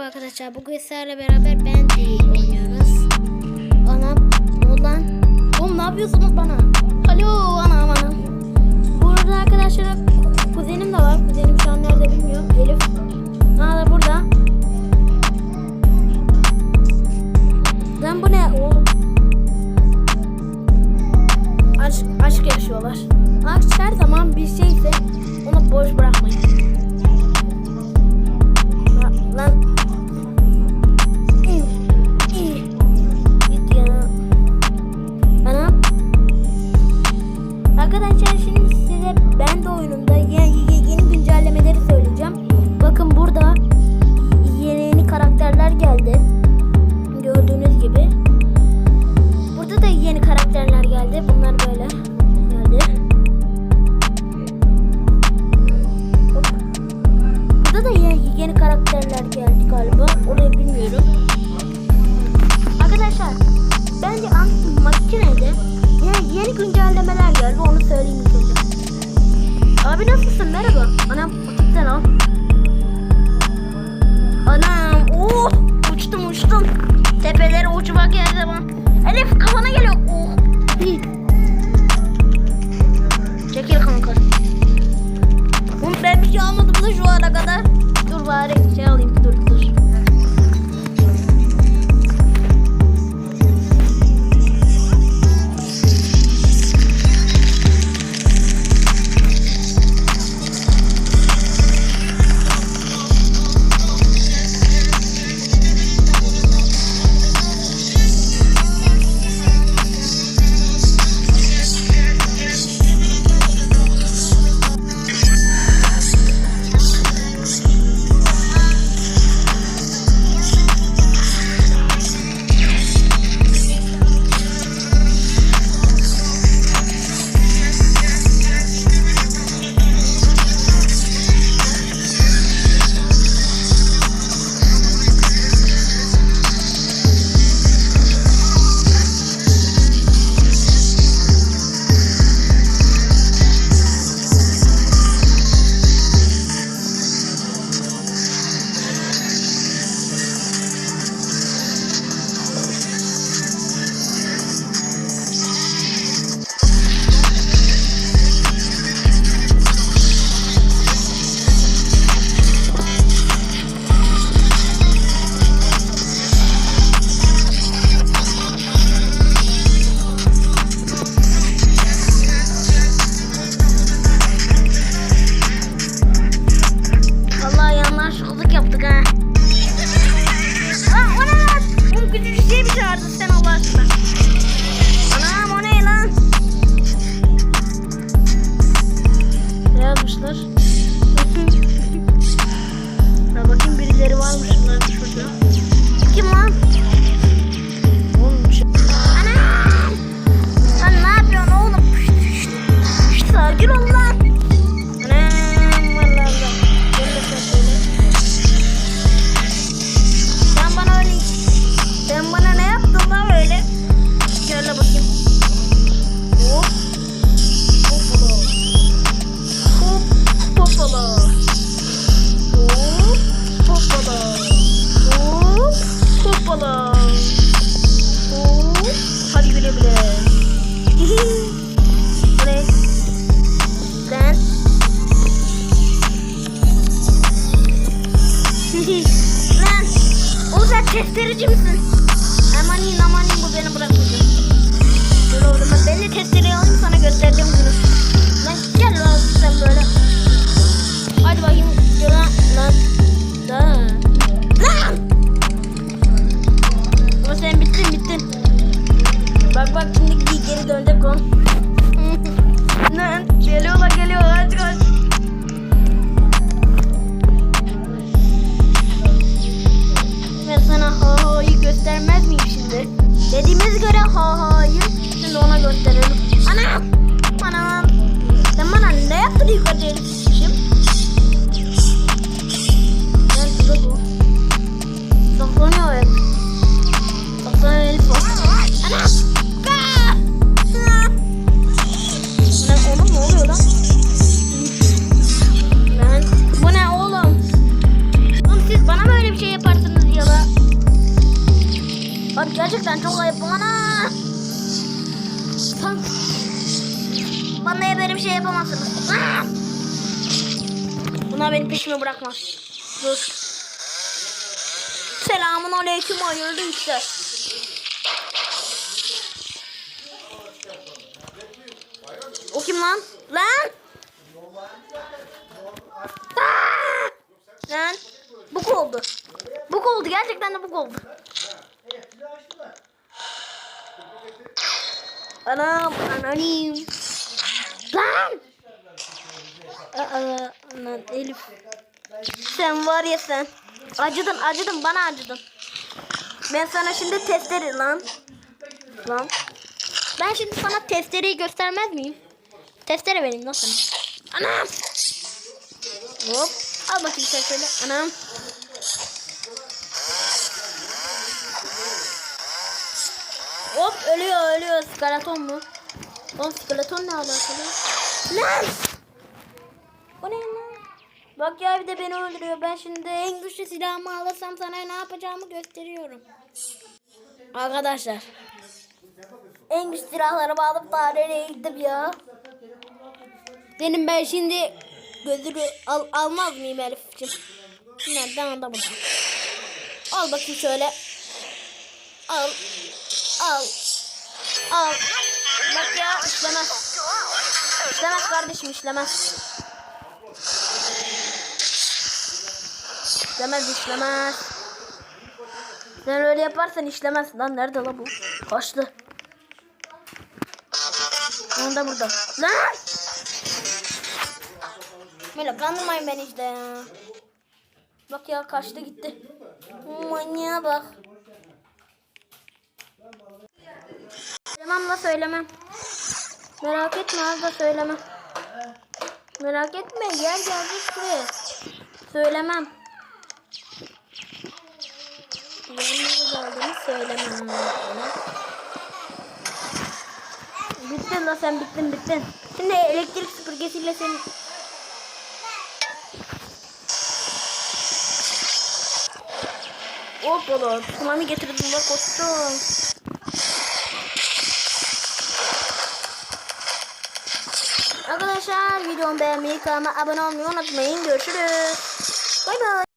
Merhaba arkadaşlar. Bugün sizlerle beraber ben de oynuyoruz. Ana olan. Oğlum ne yapıyorsunuz bana? Alo anam anam. Burada arkadaşlar kuzenim de var. Kuzenim şu an nerede bilmiyorum. Elif. Aa da burada. geldi. Bunlar böyle geldi. Hop. Burada da yeni, yeni karakterler geldi galiba. Orayı bilmiyorum. Arkadaşlar bence makinede yeni, yeni güncellemeler geldi. Onu söyleyeyim ilk önce. Abi nasılsın? Merhaba. Anam pakitten al. Mama. gösterici misin? మనం మనం లేకపోతే రికార్డ్ చేయడం విషయం Bak gerçekten çok ayıp. Bana. Kanka. Bana böyle bir şey yapamazsınız. Bunlar benim peşimi bırakmaz. Dur. Selamun aleyküm hayırlı işler. O kim lan? Lan! Aa! Lan! Buk oldu. Buk oldu. Gerçekten de buk oldu. Anam, anonim. Lan! Aa, lan Elif. Sen var ya sen. Acıdın, acıdın. Bana acıdın. Ben sana şimdi testleri lan. Lan. Ben şimdi sana testereyi göstermez miyim? Testere benim lan sana. Anam. Hop. Al bakayım testereyi. Anam. Hop ölüyor ölüyor. Skeleton mu? Oğlum skeleton ne alakalı? Lan! O ne lan? Bak ya bir de beni öldürüyor. Ben şimdi en güçlü silahımı alırsam sana ne yapacağımı gösteriyorum. Arkadaşlar. En güçlü silahlarımı alıp da nereye gittim ya? Benim ben şimdi gözünü al, almaz mıyım Elif'ciğim? Nereden burada? Al bakayım şöyle. Al. Al. Al. Bak ya işlemez. İşlemez kardeşim işlemez. İşlemez işlemez. Sen öyle yaparsan işlemez. Lan nerede la bu? Kaçtı. Onu da burada. Lan! Böyle kandırmayın beni işte ya. Bak ya kaçtı gitti. Manyağa bak. Söylemem la söylemem. Merak etme az da söylemem. Merak etme gel gelecek buraya. Söylemem. Yanına geldiğini söylemem. Bittin la sen bittin bittin. Şimdi elektrik süpürgesiyle seni... Hoppala tsunami getirdim la koştum. Arkadaşlar videomu beğenmeyi kanalıma abone olmayı unutmayın. Görüşürüz. Bay bay.